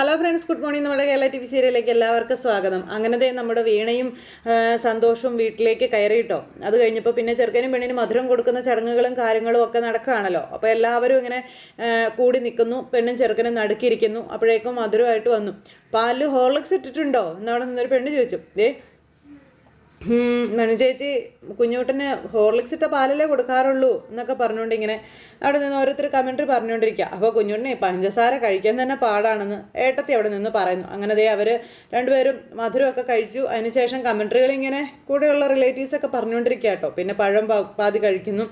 Hello friends good morning നമ്മുടെ Kerala T V സീരിയലിലേക്ക് എല്ലാവർക്കും സ്വാഗതം. അങ്ങനത്തെ നമ്മുടെ വീണയും സന്തോഷവും വീട്ടിലേക്ക് കയറിയിട്ടോ? അത് കഴിഞ്ഞപ്പോൾ പിന്നെ ചെറുക്കനും പെണ്ണിനും മധുരം കൊടുക്കുന്ന ചടങ്ങുകളും കാര്യങ്ങളും ഒക്കെ നടക്കുകയാണല്ലോ. അപ്പോൾ എല്ലാവരും ഇങ്ങനെ കൂടി നിൽക്കുന്നു. പെണ്ണും ചെറുക്കനും നടുക്കിയിരിക്കുന്നു. അപ്പോഴേക്കും മധുരമായിട്ട് വന്നു. പാലിൽ ഹോർലിക്സ് ഇട്ടിട്ടുണ്ടോ? എന്നവിടെ നിന്നൊരു പെണ്ണ് ചോദിച്ചു. ദേ മനു ചേച്ചി കുഞ്ഞൂട്ടന് ഹോർലിക്സ് ഇട്ട പാലല്ലേ കൊടുക്കാറുള്ളൂ എന്നൊക്കെ പറഞ്ഞുകൊണ്ട് ഇങ്ങനെ അവിടെ നിന്ന് ഓരോരുത്തർ കമൻട്രി പറഞ്ഞുകൊണ്ടിരിക്കുക അപ്പോൾ കുഞ്ഞൂട്ടനെ പഞ്ചസാര കഴിക്കാൻ തന്നെ പാടാണെന്ന് ഏട്ടത്തി അവിടെ നിന്ന് പറയുന്നു. അങ്ങനെ ദേ അവർ രണ്ടുപേരും മധുരമൊക്കെ കഴിച്ചു. അതിനുശേഷം കമൻട്രികൾ ഇങ്ങനെ കൂടെയുള്ള റിലേറ്റീവ്സൊക്കെ പറഞ്ഞുകൊണ്ടിരിക്കുക കേട്ടോ. പിന്നെ പഴം പാതി കഴിക്കുന്നു.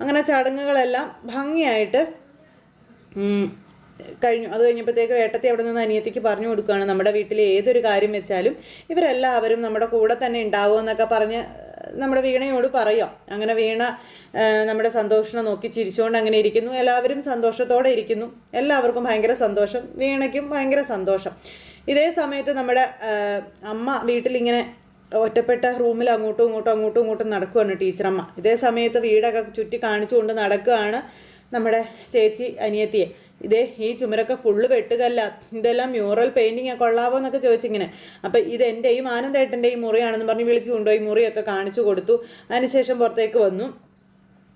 അങ്ങനെ ചടങ്ങുകളെല്ലാം ഭംഗിയായിട്ട് കഴിഞ്ഞു. അത് കഴിഞ്ഞപ്പോഴത്തേക്ക് ഏട്ടത്തി അവിടെ നിന്ന് അനിയത്തിക്ക് പറഞ്ഞു കൊടുക്കുകയാണ് നമ്മുടെ വീട്ടിൽ ഏതൊരു കാര്യം വെച്ചാലും ഇവരെല്ലാവരും നമ്മുടെ കൂടെ തന്നെ ഉണ്ടാവും എന്നൊക്കെ പറഞ്ഞ് നമ്മുടെ വീണയോട് പറയാം. അങ്ങനെ വീണ നമ്മുടെ സന്തോഷിനെ നോക്കി ചിരിച്ചുകൊണ്ട് അങ്ങനെ ഇരിക്കുന്നു. എല്ലാവരും സന്തോഷത്തോടെ ഇരിക്കുന്നു. എല്ലാവർക്കും ഭയങ്കര സന്തോഷം. വീണയ്ക്കും ഭയങ്കര സന്തോഷം. ഇതേ സമയത്ത് നമ്മുടെ അമ്മ വീട്ടിലിങ്ങനെ ഒറ്റപ്പെട്ട റൂമിൽ അങ്ങോട്ടും ഇങ്ങോട്ടും അങ്ങോട്ടും ഇങ്ങോട്ടും നടക്കുകയാണ് ടീച്ചറമ്മ. ഇതേ സമയത്ത് വീടൊക്കെ ചുറ്റി കാണിച്ചുകൊണ്ട് നടക്കുകയാണ്. നമ്മുടെ ചേച്ചി അനിയത്തിയെ. ഇതേ ഈ ചുമരൊക്കെ ഫുള്ള് വെട്ടുകല്ല. ഇതെല്ലാം മ്യൂറൽ പെയിന്റിങ് കൊള്ളാവോ എന്നൊക്കെ ചോദിച്ചിങ്ങനെ. അപ്പം ഇത് എന്റെ ഈ എന്റെയും ഈ മുറിയാണെന്ന് പറഞ്ഞ് വിളിച്ചു കൊണ്ടുപോയി മുറിയൊക്കെ കാണിച്ചു കൊടുത്തു. അതിനുശേഷം പുറത്തേക്ക് വന്നു.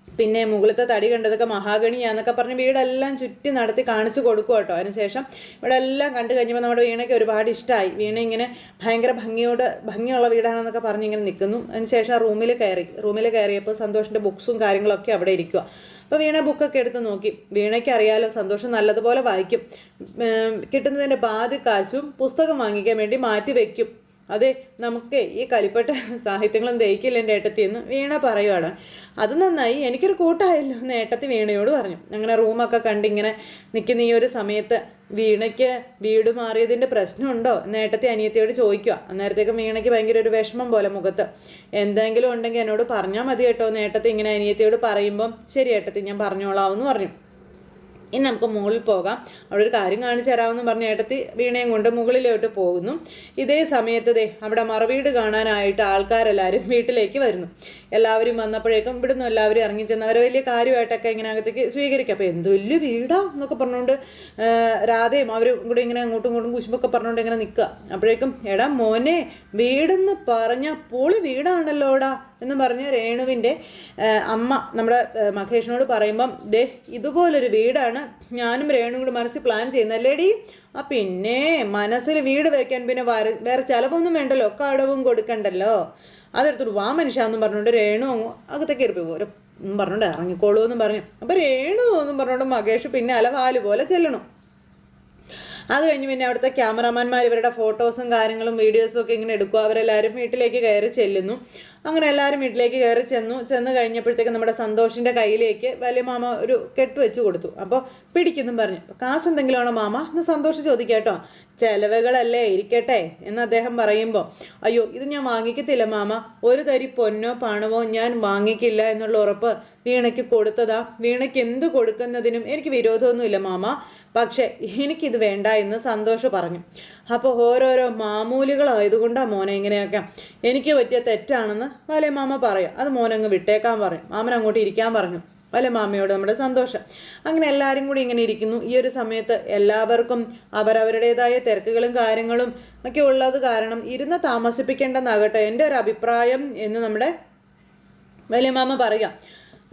പിന്നെ മുകളിലത്തെ തടി കണ്ടതൊക്കെ മഹാഗണിയാന്നൊക്കെ പറഞ്ഞ് വീടെല്ലാം ചുറ്റി നടത്തി കാണിച്ചു കൊടുക്കും കേട്ടോ അതിനുശേഷം ഇവിടെ എല്ലാം കണ്ടു കഴിഞ്ഞപ്പോൾ നമ്മുടെ വീണയ്ക്ക് ഒരുപാട് ഇഷ്ടമായി വീണ ഇങ്ങനെ ഭയങ്കര ഭംഗിയോട് ഭംഗിയുള്ള വീടാണെന്നൊക്കെ പറഞ്ഞ് ഇങ്ങനെ നിൽക്കുന്നു. അതിനുശേഷം റൂമിൽ കയറി. റൂമിൽ കയറിയപ്പോൾ സന്തോഷിന്റെ ബുക്സും കാര്യങ്ങളൊക്കെ അവിടെ ഇരിക്കുക അപ്പോൾ വീണ ബുക്കൊക്കെ എടുത്ത് നോക്കി. വീണയ്ക്ക് അറിയാലോ സന്തോഷം നല്ലതുപോലെ വായിക്കും. കിട്ടുന്നതിന്റെ പാതി കാശും പുസ്തകം വാങ്ങിക്കാൻ വേണ്ടി മാറ്റി വെക്കും. അതെ നമുക്ക് ഈ കലിപ്പട്ട സാഹിത്യങ്ങളും ദഹിക്കില്ല എന്റെ ഏട്ടത്തി എന്ന് വീണ പറയുവാണ്. അത് നന്നായി. എനിക്കൊരു കൂട്ടായല്ലോ എന്ന് ഏട്ടത്തി വീണയോട് പറഞ്ഞു. അങ്ങനെ റൂമൊക്കെ കണ്ടിങ്ങനെ നിൽക്കുന്ന ഈ ഒരു സമയത്ത് വീണയ്ക്ക് വീട് മാറിയതിന്റെ പ്രശ്നമുണ്ടോ എന്ന് ഏട്ടത്തി അനിയത്തിയോട് ചോദിക്കുക അന്നേരത്തേക്കും വീണയ്ക്ക് ഭയങ്കര ഒരു വിഷമം പോലെ മുഖത്ത്. എന്തെങ്കിലും ഉണ്ടെങ്കിൽ എന്നോട് പറഞ്ഞാൽ മതി കേട്ടോ എന്ന് ഏട്ടത്തി ഇങ്ങനെ അനിയത്തിയോട് പറയുമ്പം ശരി ഏട്ടത്തി ഞാൻ പറഞ്ഞോളാം എന്ന് പറഞ്ഞു. ഇനി നമുക്ക് മുകളിൽ പോകാം. അവിടെ ഒരു കാര്യം കാണിച്ചു തരാമെന്ന് പറഞ്ഞ ഏട്ടത്തി വീണയും കൊണ്ട് മുകളിലോട്ട് പോകുന്നു. ഇതേ സമയത്ത് ദേ അവിടെ മറവീട് കാണാനായിട്ട് ആൾക്കാരെല്ലാവരും വീട്ടിലേക്ക് വരുന്നു. എല്ലാവരും വന്നപ്പോഴേക്കും ഇവിടുന്ന് എല്ലാവരും ഇറങ്ങി ചെന്ന് അവരെ വലിയ കാര്യമായിട്ടൊക്കെ ഇങ്ങനെ അകത്തേക്ക് സ്വീകരിക്കുക അപ്പോൾ എന്ത് വലിയ വീടാ? എന്നൊക്കെ പറഞ്ഞുകൊണ്ട് രാധയും അവരും കൂടി ഇങ്ങനെ അങ്ങോട്ടും ഇങ്ങോട്ടും കുശുമ്പൊക്കെ പറഞ്ഞുകൊണ്ട് ഇങ്ങനെ നിൽക്കുക. അപ്പോഴേക്കും എടാ മോനെ വീടെന്ന് പറഞ്ഞ പൊളി വീടാണല്ലോടാ എന്ന് പറഞ്ഞ് രേണുവിന്റെ അമ്മ നമ്മുടെ മഹേഷിനോട് പറയുമ്പം ദേ ഇതുപോലൊരു വീടാണ് ഞാനും രേണും കൂടി മനസ്സിൽ പ്ലാൻ ചെയ്യുന്നല്ലേടി ആ പിന്നെ മനസ്സിൽ വീട് വെക്കാൻ പിന്നെ വേറെ ചിലവൊന്നും വേണ്ടല്ലോ. ഒക്കെ അടവും കൊടുക്കണ്ടല്ലോ. അതെടുത്തൊരു വാ മനുഷ്യാന്നും പറഞ്ഞോണ്ട് രേണു അങ്ങ് അകത്തേക്ക് കയറി പോകും പറഞ്ഞോണ്ട് പറഞ്ഞുകൊണ്ട് ഇറങ്ങിക്കോളൂ എന്നും പറഞ്ഞു. അപ്പോൾ രേണു എന്നും പറഞ്ഞോണ്ട് മകേഷ് പിന്നെ അലവാൽ പോലെ ചെല്ലണം. അത് കഴിഞ്ഞ് പിന്നെ അവിടുത്തെ ക്യാമറാമാൻമാർ ഇവരുടെ ഫോട്ടോസും കാര്യങ്ങളും വീഡിയോസും ഒക്കെ ഇങ്ങനെ എടുക്കുക അവരെല്ലാവരും വീട്ടിലേക്ക് കയറി ചെല്ലുന്നു. അങ്ങനെ എല്ലാവരും വീട്ടിലേക്ക് കയറി ചെന്നു. ചെന്ന് കഴിഞ്ഞപ്പോഴത്തേക്ക് നമ്മുടെ സന്തോഷിന്റെ കയ്യിലേക്ക് വലിയ മാമ ഒരു കെട്ട് വെച്ച് കൊടുത്തു. അപ്പോൾ പിടിക്കുന്നു പറഞ്ഞു. "അപ്പോൾ കാശ് എന്തെങ്കിലുമാണോ മാമ? എന്ന് സന്തോഷം ചോദിക്കാം കേട്ടോ. ചെലവുകളല്ലേ ഇരിക്കട്ടെ എന്ന് അദ്ദേഹം പറയുമ്പോൾ അയ്യോ ഇത് ഞാൻ വാങ്ങിക്കത്തില്ല മാമ. ഒരു തരി പൊന്നോ പണമോ ഞാൻ വാങ്ങിക്കില്ല എന്നുള്ള ഉറപ്പ് വീണയ്ക്ക് കൊടുത്തതാ. വീണയ്ക്ക് എന്ത് കൊടുക്കുന്നതിനും എനിക്ക് വിരോധമൊന്നുമില്ല മാമ. പക്ഷേ എനിക്കിത് വേണ്ട എന്ന് സന്തോഷ് പറഞ്ഞു. അപ്പോൾ ഓരോരോ മാമൂലികളായതുകൊണ്ടാണ് മോനെ ഇങ്ങനെയൊക്കെ. എനിക്ക് പറ്റിയ തെറ്റാണെന്ന് വലിയ മാമ പറയും. അത് മോനങ്ങ് വിട്ടേക്കാൻ പറയും. മാമൻ അങ്ങോട്ട് ഇരിക്കാൻ പറഞ്ഞു. വലിയ മാമയോട് നമ്മുടെ സന്തോഷം. അങ്ങനെ എല്ലാവരും കൂടി ഇങ്ങനെ ഇരിക്കുന്നു. ഈ ഒരു സമയത്ത് എല്ലാവർക്കും അവരവരുടേതായ തിരക്കുകളും കാര്യങ്ങളും ഒക്കെ ഉള്ളത് കാരണം ഇരുന്ന് താമസിപ്പിക്കേണ്ടെന്നാകട്ടെ എന്റെ ഒരു അഭിപ്രായം എന്ന് നമ്മുടെ വലിയ മാമ പറയാം.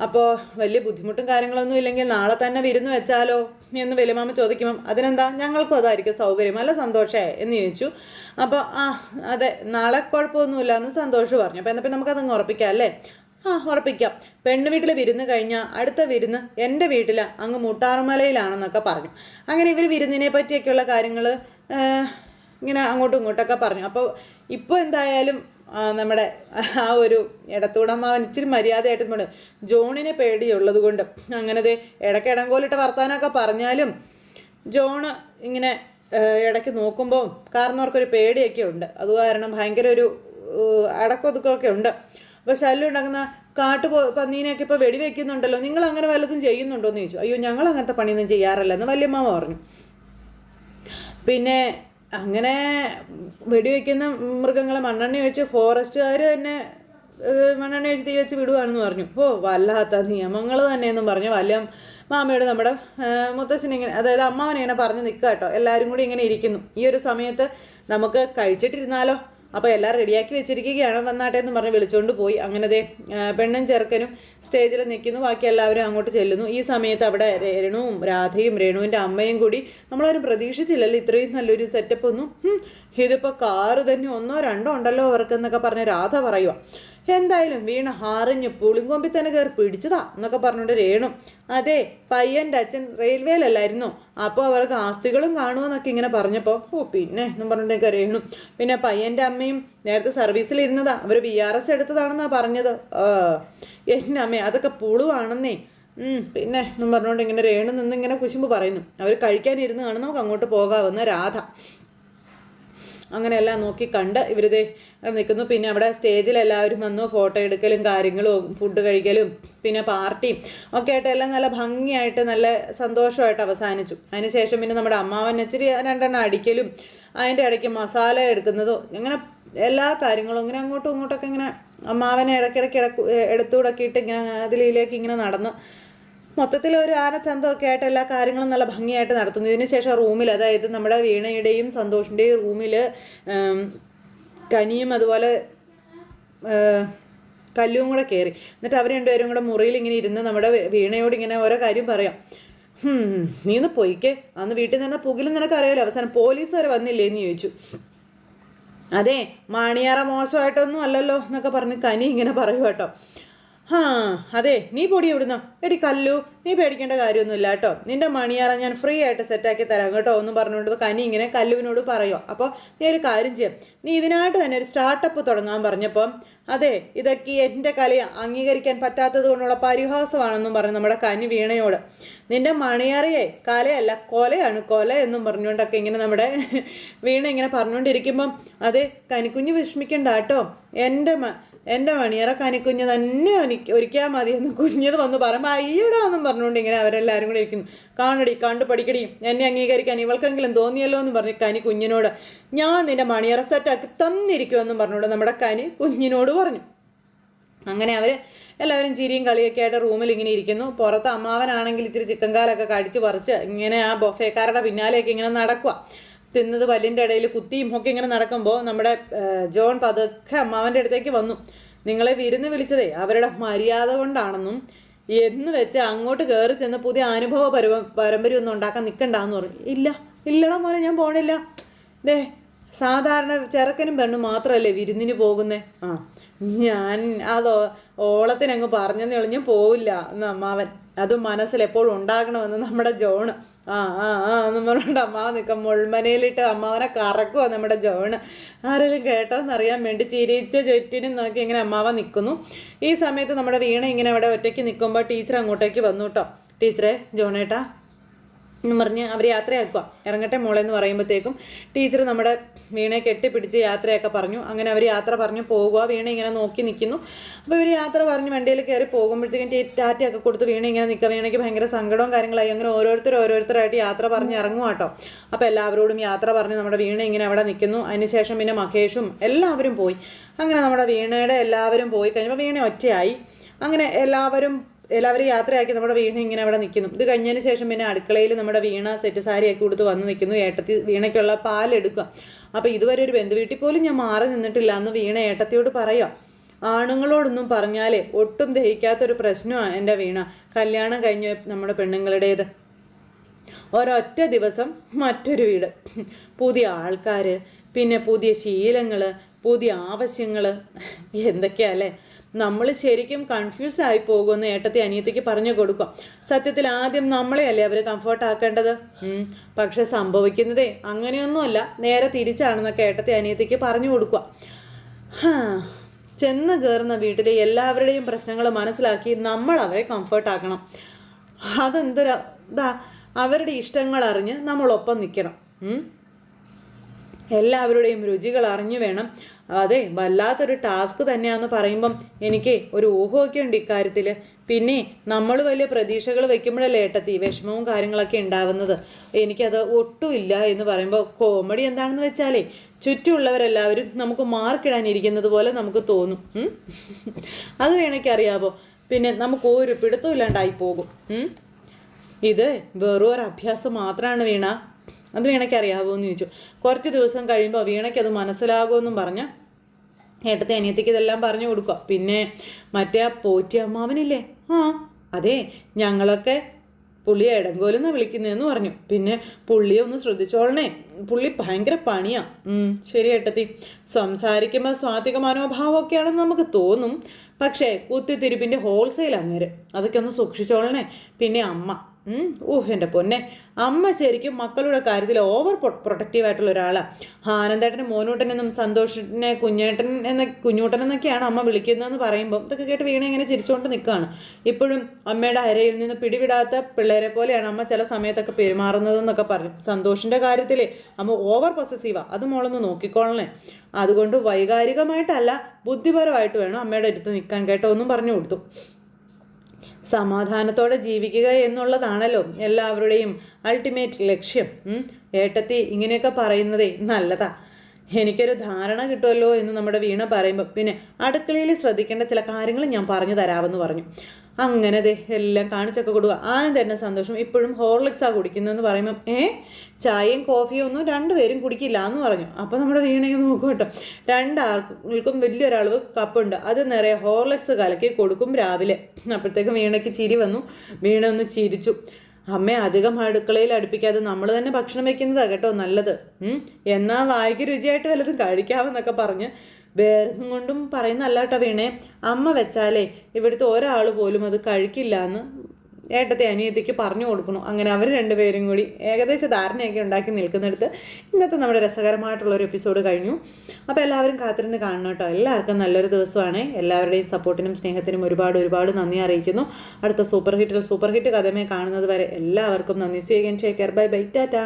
അപ്പോൾ വലിയ ബുദ്ധിമുട്ടും കാര്യങ്ങളൊന്നും ഇല്ലെങ്കിൽ നാളെ തന്നെ വിരുന്ന് വെച്ചാലോ? എന്ന് വലിയമാമ ചോദിക്കുമ്പം അതിനെന്താ? ഞങ്ങൾക്കും അതായിരിക്കും സൗകര്യം. അല്ല സന്തോഷേ എന്ന് ചോദിച്ചു. അപ്പോൾ ആ അതെ നാളെ കുഴപ്പമൊന്നുമില്ല എന്ന് സന്തോഷ് പറഞ്ഞു. അപ്പോൾ എന്നാൽ നമുക്കതങ്ങ് ഉറപ്പിക്കാം അല്ലേ? ആ ഉറപ്പിക്കാം. പെണ്ണ് വീട്ടിൽ വിരുന്ന് കഴിഞ്ഞാൽ അടുത്ത വിരുന്ന് എന്റെ വീട്ടിൽ അങ്ങ് മുട്ടാറുമലയിലാണെന്നൊക്കെ പറഞ്ഞു. അങ്ങനെ ഇവർ വിരുന്നിനെ പറ്റിയൊക്കെയുള്ള കാര്യങ്ങൾ ഇങ്ങനെ അങ്ങോട്ടും ഇങ്ങോട്ടൊക്കെ പറഞ്ഞു. അപ്പോൾ ഇപ്പോൾ എന്തായാലും നമ്മുടെ ആ ഒരു ഇടത്തൂടമ്മാവൻ ഇച്ചിരി മര്യാദയായിട്ട് നമ്മൾ ജോണിനെ പേടിയുള്ളത് കൊണ്ട് അങ്ങനെ ദേ ഇടയ്ക്ക് ഇടങ്കോലിട്ട് വർത്താനമൊക്കെ പറഞ്ഞാലും ജോണ് ഇങ്ങനെ ഇടയ്ക്ക് നോക്കുമ്പോൾ കാരണവർക്കൊരു പേടിയൊക്കെ ഉണ്ട്. അത് കാരണം ഭയങ്കര ഒരു അടക്കൊതുക്കമൊക്കെ ഉണ്ട്. അപ്പോൾ ശല്യം ഉണ്ടാക്കുന്ന കാട്ടു പന്നീനെയൊക്കെ ഇപ്പോൾ വെടിവെക്കുന്നുണ്ടല്ലോ നിങ്ങൾ അങ്ങനെ വല്ലതും ചെയ്യുന്നുണ്ടോ എന്ന് ചോദിച്ചു. അയ്യോ ഞങ്ങൾ അങ്ങനത്തെ പണിയൊന്നും ചെയ്യാറില്ല എന്ന് വല്യമ്മാവ പറഞ്ഞു. പിന്നെ അങ്ങനെ വെടിവെക്കുന്ന മൃഗങ്ങളെ മണ്ണെണ്ണ ഒഴിച്ച് ഫോറസ്റ്റുകാർ തന്നെ മണ്ണെണ്ണ ഒഴിച്ച് തീ വെച്ച് വിടുവാണെന്ന് പറഞ്ഞു. ഓ വല്ലാത്ത നിയമങ്ങൾ തന്നെയെന്നും പറഞ്ഞു. വല്ല മാമയോട് നമ്മുടെ മുത്തശ്ശനിങ്ങനെ അതായത് അമ്മാവനിങ്ങനെ പറഞ്ഞ് നിൽക്കുക കേട്ടോ. എല്ലാവരും കൂടി ഇങ്ങനെ ഇരിക്കുന്നു. ഈ ഒരു സമയത്ത് നമുക്ക് കഴിച്ചിട്ടിരുന്നാലോ? അപ്പോൾ എല്ലാം റെഡിയാക്കി വെച്ചിരിക്കുകയാണ്. വന്നാട്ടെ എന്ന് പറഞ്ഞ് വിളിച്ചുകൊണ്ട് പോയി. അങ്ങനത്തെ പെണ്ണും ചെറുക്കനും സ്റ്റേജിൽ നിൽക്കുന്നു ബാക്കി എല്ലാവരും അങ്ങോട്ട് ചെല്ലുന്നു. ഈ സമയത്ത് അവിടെ രേണുവും രാധയും രേണുവിന്റെ അമ്മയും കൂടി നമ്മളാരും പ്രതീക്ഷിച്ചില്ലല്ലോ. ഇത്രയും നല്ലൊരു സെറ്റപ്പ് ഒന്നും. ഇതിപ്പോൾ കാറ് തന്നെ ഒന്നോ രണ്ടോ ഉണ്ടല്ലോ അവർക്കെന്നൊക്കെ പറഞ്ഞ് രാധ പറയുക എന്തായാലും വീണ ഹാറിഞ്ഞു പുളിങ്കൊമ്പി തന്നെ കയറി പിടിച്ചതാ എന്നൊക്കെ പറഞ്ഞുകൊണ്ട് രേണു. അതെ പയ്യന്റെ അച്ഛൻ റെയിൽവേയിലല്ലായിരുന്നു. അപ്പോൾ അവർക്ക് ആസ്തികളും കാണുമെന്നൊക്കെ ഇങ്ങനെ പറഞ്ഞപ്പോൾ ഓ പിന്നെ എന്നും പറഞ്ഞിട്ട് രേണു. പിന്നെ പയ്യന്റെ അമ്മയും നേരത്തെ സർവീസിലിരുന്നതാ. അവർ ബി ആർ എസ് എടുത്തതാണെന്നാണ് പറഞ്ഞത്. എന്റെ അമ്മേ അതൊക്കെ പുളുവാണെന്നേ. പിന്നെ എന്നും പറഞ്ഞുകൊണ്ട് ഇങ്ങനെ രേണു നിന്ന് ഇങ്ങനെ കുശുമ്പ് പറയുന്നു. അവർ കഴിക്കാനിരുന്ന് കാണും നമുക്ക് അങ്ങോട്ട് പോകാവുന്ന രാധ. അങ്ങനെയെല്ലാം നോക്കി കണ്ട് ഇവരിത് നിൽക്കുന്നു. പിന്നെ അവിടെ സ്റ്റേജിൽ എല്ലാവരും വന്നു ഫോട്ടോ എടുക്കലും കാര്യങ്ങളും ഫുഡ് കഴിക്കലും പിന്നെ പാർട്ടിയും ഒക്കെ ആയിട്ട് എല്ലാം നല്ല ഭംഗിയായിട്ട് നല്ല സന്തോഷമായിട്ട് അവസാനിച്ചു. അതിനുശേഷം പിന്നെ നമ്മുടെ അമ്മാവൻ ഇച്ചിരി രണ്ടെണ്ണം അടിക്കലും അതിന്റെ ഇടയ്ക്ക് മസാല എടുക്കുന്നതോ അങ്ങനെ എല്ലാ കാര്യങ്ങളും ഇങ്ങനെ അങ്ങോട്ടും ഇങ്ങോട്ടൊക്കെ ഇങ്ങനെ അമ്മാവനെ ഇടയ്ക്കിടയ്ക്ക് ഇടയ്ക്ക് എടുത്തുകൂടക്കിയിട്ട് ഇങ്ങനെ അതിലേക്ക് ഇങ്ങനെ നടന്ന് മൊത്തത്തിൽ ഒരു ആനച്ചന്തമൊക്കെ ആയിട്ട് എല്ലാ കാര്യങ്ങളും നല്ല ഭംഗിയായിട്ട് നടത്തുന്നു. ഇതിന് ശേഷം റൂമിൽ അതായത് നമ്മുടെ വീണയുടെയും സന്തോഷിന്റെയും റൂമിൽ കനിയും അതുപോലെ കല്ലും കൂടെ കയറി എന്നിട്ട് അവർ രണ്ടുപേരും കൂടെ മുറിയിൽ ഇങ്ങനെ ഇരുന്ന് നമ്മുടെ വീണയോട് ഇങ്ങനെ ഓരോ കാര്യം പറയാം. നീ ഒന്ന് പോയിക്കെ. അന്ന് വീട്ടിൽ നിന്ന് പുകിലും നിനക്ക് അറിയാലോ അവസാനം പോലീസ് വരെ വന്നില്ലേ എന്ന് ചോദിച്ചു. അതെ മാണിയാറ മോശമായിട്ടൊന്നും അല്ലല്ലോ എന്നൊക്കെ പറഞ്ഞ് കനി ഇങ്ങനെ പറയൂ കേട്ടോ. ഹാ അതെ നീ പൊടി എവിടുന്ന? എടി കല്ലു നീ പേടിക്കേണ്ട കാര്യമൊന്നുമില്ല കേട്ടോ. നിന്റെ മണിയാറ ഞാൻ ഫ്രീ ആയിട്ട് സെറ്റാക്കി തരാം കേട്ടോ എന്ന് പറഞ്ഞുകൊണ്ട് കനി ഇങ്ങനെ കല്ലുവിനോട് പറയുമോ അപ്പോൾ നീ ഒരു കാര്യം ചെയ്യാം. നീ ഇതിനായിട്ട് തന്നെ ഒരു സ്റ്റാർട്ടപ്പ് തുടങ്ങാൻ പറഞ്ഞപ്പം അതെ ഇതൊക്കെ എന്റെ കലയെ അംഗീകരിക്കാൻ പറ്റാത്തത് കൊണ്ടുള്ള പരിഹാസമാണെന്നും പറഞ്ഞു നമ്മുടെ കനി വീണയോട്. നിന്റെ മണിയറിയെ കലയല്ല കൊലയാണ് കൊല എന്നും പറഞ്ഞുകൊണ്ടൊക്കെ ഇങ്ങനെ നമ്മുടെ വീണ ഇങ്ങനെ പറഞ്ഞുകൊണ്ടിരിക്കുമ്പം അതെ കനിക്കുഞ്ഞ് വിഷമിക്കണ്ട കേട്ടോ. എന്റെ എന്റെ മണിയറ കനിക്കുഞ്ഞ് തന്നെ ഒരിക്കാൻ മതി എന്ന് കുഞ്ഞത് വന്ന് പറയുമ്പോൾ അയ്യടാന്നും പറഞ്ഞുകൊണ്ട് ഇങ്ങനെ അവരെല്ലാവരും കൂടെ ഇരിക്കുന്നു. കാണടി കണ്ട് പഠിക്കടി. എന്നെ അംഗീകരിക്കാൻ ഇവൾക്കെങ്കിലും തോന്നിയല്ലോ എന്ന് പറഞ്ഞ് കനി കുഞ്ഞിനോട് ഞാൻ നിന്റെ മണിയറ സെറ്റാക്കി തന്നിരിക്കുമെന്നും പറഞ്ഞുകൊണ്ട് നമ്മുടെ കനി കുഞ്ഞിനോട് പറഞ്ഞു. അങ്ങനെ അവർ എല്ലാവരും ചിരിയും കളിയൊക്കെ ആയിട്ട് റൂമിൽ ഇങ്ങനെ ഇരിക്കുന്നു. പുറത്ത് അമ്മാവനാണെങ്കിൽ ഇച്ചിരി ചിക്കൻ കാലൊക്കെ കടിച്ച് പറിച്ച് ഇങ്ങനെ ആ ബൊഫേക്കാരുടെ പിന്നാലെയൊക്കെ ഇങ്ങനെ നടക്കുക തിന്നത് പല്ലിന്റെ ഇടയിൽ കുത്തിയും ഒക്കെ ഇങ്ങനെ നടക്കുമ്പോൾ നമ്മുടെ ജോൺ പതുക്കെ അമ്മാവന്റെ അടുത്തേക്ക് വന്നു. നിങ്ങളെ വിരുന്ന് വിളിച്ചതേ അവരുടെ മര്യാദ കൊണ്ടാണെന്നും എന്ന് വെച്ച് അങ്ങോട്ട് കയറി ചെന്ന് പുതിയ അനുഭവ പരവ പരമ്പര ഒന്നും ഉണ്ടാക്കാൻ നിൽക്കണ്ടെന്ന് പറഞ്ഞു. ഇല്ല ഇല്ലടാ മോനെ ഞാൻ പോണില്ല. ദേ സാധാരണ ചെറുക്കനും പെണ്ണും മാത്രമല്ലേ വിരുന്നിന് പോകുന്നേ? ആ. ഞാൻ അതോ ഓളത്തിനങ്ങ് പറഞ്ഞെന്ന് ഒളിഞ്ഞ് പോവില്ല എന്ന് അമ്മാവൻ. അത് മനസ്സിൽ എപ്പോഴും ഉണ്ടാകണമെന്ന് നമ്മുടെ ജോണ്. ആ ആ ആ എന്ന് പറഞ്ഞുകൊണ്ട് അമ്മാവൻ നിൽക്കാം. മുൾമനയിലിട്ട് അമ്മാവനെ കറക്കുമോ നമ്മുടെ ജോണ്. ആരെങ്കിലും കേട്ടോന്നറിയാൻ വേണ്ടി ചിരിച്ച ചുറ്റിനും നോക്കി ഇങ്ങനെ അമ്മാവൻ നിൽക്കുന്നു. ഈ സമയത്ത് നമ്മുടെ വീണ ഇങ്ങനെ അവിടെ ഒറ്റയ്ക്ക് നിൽക്കുമ്പോൾ ടീച്ചർ അങ്ങോട്ടേക്ക് വന്നു കേട്ടോ. ടീച്ചറെ ജോണേട്ടാ. എന്ന് പറഞ്ഞ് അവർ യാത്രയാക്കുക. ഇറങ്ങട്ടെ മോളെ എന്ന് പറയുമ്പോഴത്തേക്കും ടീച്ചർ നമ്മുടെ വീണയെ കെട്ടിപ്പിടിച്ച് യാത്രയൊക്കെ പറഞ്ഞു. അങ്ങനെ അവർ യാത്ര പറഞ്ഞു പോകുക വീണ ഇങ്ങനെ നോക്കി നിൽക്കുന്നു. അപ്പോൾ ഇവർ യാത്ര പറഞ്ഞ് വണ്ടിയിൽ കയറി പോകുമ്പോഴത്തേക്കും ടാറ്റയൊക്കെ കൊടുത്ത് വീണ ഇങ്ങനെ നിൽക്കുക. വീണയ്ക്ക് ഭയങ്കര സങ്കടവും കാര്യങ്ങളായി. അങ്ങനെ ഓരോരുത്തർ ഓരോരുത്തരായിട്ട് യാത്ര പറഞ്ഞ് ഇറങ്ങും കേട്ടോ അപ്പോൾ എല്ലാവരോടും യാത്ര പറഞ്ഞ് നമ്മുടെ വീണ ഇങ്ങനെ അവിടെ നിൽക്കുന്നു. അതിനുശേഷം പിന്നെ മഹേഷും എല്ലാവരും പോയി. അങ്ങനെ നമ്മുടെ വീണയുടെ എല്ലാവരും പോയി കഴിഞ്ഞപ്പോൾ വീണ ഒറ്റയായി. അങ്ങനെ എല്ലാവരും എല്ലാവരും യാത്രയാക്കി നമ്മുടെ വീണ ഇങ്ങനെ അവിടെ നിൽക്കുന്നു. ഇത് കഴിഞ്ഞതിന് ശേഷം പിന്നെ അടുക്കളയിൽ നമ്മുടെ വീണ സെറ്റ് സാരിയൊക്കെ കൊടുത്ത് വന്ന് നിൽക്കുന്നു. ഏട്ടത്തി വീണയ്ക്കുള്ള പാലെടുക്കുക അപ്പോൾ ഇതുവരെ ഒരു ബന്ധുവീട്ടിൽ പോലും ഞാൻ മാറി നിന്നിട്ടില്ല. എന്ന് വീണ ഏട്ടത്തിയോട് പറയാം ആണുങ്ങളോടൊന്നും പറഞ്ഞാലേ ഒട്ടും ദഹിക്കാത്തൊരു പ്രശ്നമാണ് എന്റെ വീണ. കല്യാണം കഴിഞ്ഞ നമ്മുടെ പെണ്ണുങ്ങളുടേത്. ഒരൊറ്റ ദിവസം മറ്റൊരു വീട്. പുതിയ ആൾക്കാർ പിന്നെ പുതിയ ശീലങ്ങൾ പുതിയ ആവശ്യങ്ങൾ എന്തൊക്കെയല്ലേ നമ്മൾ ശരിക്കും കൺഫ്യൂസ് ആയി പോകുമെന്ന് ഏട്ടത്തെ അനിയത്തിക്ക് പറഞ്ഞു കൊടുക്കാം. സത്യത്തിൽ ആദ്യം നമ്മളെ അല്ലേ അവർ കംഫർട്ട് ആക്കേണ്ടത് പക്ഷെ സംഭവിക്കുന്നതേ അങ്ങനെയൊന്നുമല്ല. നേരെ തിരിച്ചാണെന്നൊക്കെ ഏട്ടത്തെ അനിയത്തിക്ക് പറഞ്ഞു കൊടുക്കുക. ചെന്ന് കയറുന്ന വീട്ടിലെ എല്ലാവരുടെയും പ്രശ്നങ്ങൾ മനസ്സിലാക്കി നമ്മൾ അവരെ കംഫർട്ട് ആക്കണം. അതെന്തൊരു ഇതാ അവരുടെ ഇഷ്ടങ്ങൾ അറിഞ്ഞ് നമ്മളൊപ്പം നിൽക്കണം എല്ലാവരുടെയും രുചികൾ അറിഞ്ഞു വേണം. അതെ വല്ലാത്തൊരു ടാസ്ക് തന്നെയാണെന്ന് പറയുമ്പം എനിക്ക് ഒരു ഊഹമൊക്കെ ഉണ്ട് ഇക്കാര്യത്തിൽ പിന്നെ നമ്മൾ വലിയ പ്രതീക്ഷകൾ വെക്കുമ്പോഴല്ലേ ഏട്ടത്തി വിഷമവും കാര്യങ്ങളൊക്കെ ഉണ്ടാവുന്നത്. എനിക്കത് ഒട്ടുമില്ല എന്ന് പറയുമ്പോൾ കോമഡി എന്താണെന്ന് വെച്ചാലേ ചുറ്റുമുള്ളവരെല്ലാവരും നമുക്ക് മാർക്കിടാനിരിക്കുന്നത് പോലെ നമുക്ക് തോന്നും. അത് വേണമെങ്കിൽ പിന്നെ നമുക്ക് ഒരു പിടുത്തം ഇല്ലാണ്ടായി പോകും. ഇത് വെറും ഒരു അഭ്യാസം മാത്രമാണ് വീണ. അത് വീണയ്ക്ക് അറിയാവോ എന്ന് ചോദിച്ചു. കുറച്ച് ദിവസം കഴിയുമ്പോൾ വീണയ്ക്ക് അത് മനസ്സിലാകുമെന്നും പറഞ്ഞ് ഏട്ടത്തെ അനിയത്തിക്ക് ഇതെല്ലാം പറഞ്ഞു കൊടുക്കുക. പിന്നെ മറ്റേ ആ പോറ്റി അമ്മാവനില്ലേ? ആ അതെ ഞങ്ങളൊക്കെ പുള്ളിയെ ഇടങ്കോലെന്നാണ് വിളിക്കുന്നതെന്ന് പറഞ്ഞു. പിന്നെ പുള്ളിയെ ഒന്ന് ശ്രദ്ധിച്ചോളണേ. പുള്ളി ഭയങ്കര പണിയാ. ശരി ഏട്ടത്തി. സംസാരിക്കുമ്പോൾ സ്വാത്വിക മനോഭാവമൊക്കെയാണെന്ന് നമുക്ക് തോന്നും. പക്ഷേ കുത്തിത്തിരിപ്പിന്റെ ഹോൾസെയിൽ അങ്ങേര്. അതൊക്കെ ഒന്ന് സൂക്ഷിച്ചോളണേ. പിന്നെ അമ്മ. ഊഹ് എന്റെ പൊന്നെ. അമ്മ ശരിക്കും മക്കളുടെ കാര്യത്തിൽ ഓവർ പ്രൊട്ടക്റ്റീവ് ആയിട്ടുള്ള ഒരാളാണ് മോനൂട്ടൻ എന്നും സന്തോഷിനെ കുഞ്ഞേട്ടൻ എന്ന കുഞ്ഞൂട്ടൻ എന്നൊക്കെയാണ് അമ്മ വിളിക്കുന്നതെന്ന് പറയുമ്പോൾ ഇതൊക്കെ കേട്ട് വീണ ഇങ്ങനെ ചിരിച്ചുകൊണ്ട് നിൽക്കുകയാണ് ഇപ്പോഴും അമ്മയുടെ അരയിൽ നിന്ന് പിടിവിടാത്ത പിള്ളേരെ പോലെയാണ് അമ്മ ചില സമയത്തൊക്കെ പെരുമാറുന്നതെന്നൊക്കെ പറഞ്ഞു സന്തോഷിന്റെ കാര്യത്തിൽ അമ്മ ഓവർ പൊസസീവാണ് അത് മോളൊന്ന് നോക്കിക്കോളണേ. അതുകൊണ്ട് വൈകാരികമായിട്ടല്ല ബുദ്ധിപരമായിട്ട് വേണം അമ്മയുടെ അടുത്ത് നിൽക്കാൻ കേട്ടോ ഒന്നും പറഞ്ഞു കൊടുത്തു. സമാധാനത്തോടെ ജീവിക്കുക എന്നുള്ളതാണല്ലോ എല്ലാവരുടെയും അൾട്ടിമേറ്റ് ലക്ഷ്യം. ഏട്ടത്തി ഇങ്ങനെയൊക്കെ പറയുന്നതേ നല്ലതാ. എനിക്കൊരു ധാരണ കിട്ടുമല്ലോ എന്ന് നമ്മുടെ വീണ പറയുമ്പോൾ പിന്നെ അടുക്കളയിൽ ശ്രദ്ധിക്കേണ്ട ചില കാര്യങ്ങൾ ഞാൻ പറഞ്ഞു തരാമെന്ന് പറഞ്ഞു. അങ്ങനെ ദേ എല്ലാം കാണിച്ചൊക്കെ കൊടുക്കുക. ആദ്യം തന്നെ സന്തോഷം. ഇപ്പോഴും ഹോർലിക്സാണ് കുടിക്കുന്നതെന്ന് പറയുമ്പം ഏ ചായയും കോഫിയും ഒന്നും രണ്ടുപേരും കുടിക്കില്ല എന്ന് പറഞ്ഞു. അപ്പോൾ നമ്മുടെ വീണയും നോക്കും രണ്ടാൾക്കും വലിയൊരളവ് കപ്പുണ്ട്. അത് നിറയെ ഹോർലിക്സ് കലക്കി കൊടുക്കും രാവിലെ. അപ്പോഴത്തേക്കും വീണയ്ക്ക് ചിരി വന്നു. വീണ ഒന്ന് ചിരിച്ചു. അമ്മ അധികം അടുക്കളയിൽ അടുപ്പിക്കാതെ നമ്മൾ തന്നെ ഭക്ഷണം വെക്കുന്നതാണ് കേട്ടോ നല്ലത്. എന്നാൽ എന്നാ വായിക്ക് രുചിയായിട്ട് വല്ലതും കഴിക്കാമെന്നൊക്കെ പറഞ്ഞ് വേറൊന്നും കൊണ്ടും പറയുന്നല്ല കേട്ടോ വീണേ. അമ്മ വെച്ചാലേ ഇവിടുത്തെ ഒരാൾ പോലും അത് കഴിക്കില്ല എന്ന് ഏട്ടത്തെ അനിയത്തിക്ക് പറഞ്ഞു കൊടുക്കണം അങ്ങനെ അവർ രണ്ടുപേരും കൂടി ഏകദേശ ധാരണയൊക്കെ ഉണ്ടാക്കി നിൽക്കുന്നിടത്ത് ഇന്നത്തെ നമ്മുടെ രസകരമായിട്ടുള്ള ഒരു എപ്പിസോഡ് കഴിഞ്ഞു. അപ്പോൾ എല്ലാവരും കാത്തിരുന്ന് കാണണം കേട്ടോ. എല്ലാവർക്കും നല്ലൊരു ദിവസമാണ്. എല്ലാവരുടെയും സപ്പോർട്ടിനും സ്നേഹത്തിനും ഒരുപാട് ഒരുപാട് നന്ദി അറിയിക്കുന്നു. അടുത്ത സൂപ്പർ ഹിറ്റിൽ സൂപ്പർ ഹിറ്റ് കഥമേ കാണുന്നത് വരെ എല്ലാവർക്കും നന്ദി. സ്വീകരിച്ചേക്കാർ ബൈ ബൈ ടാറ്റാ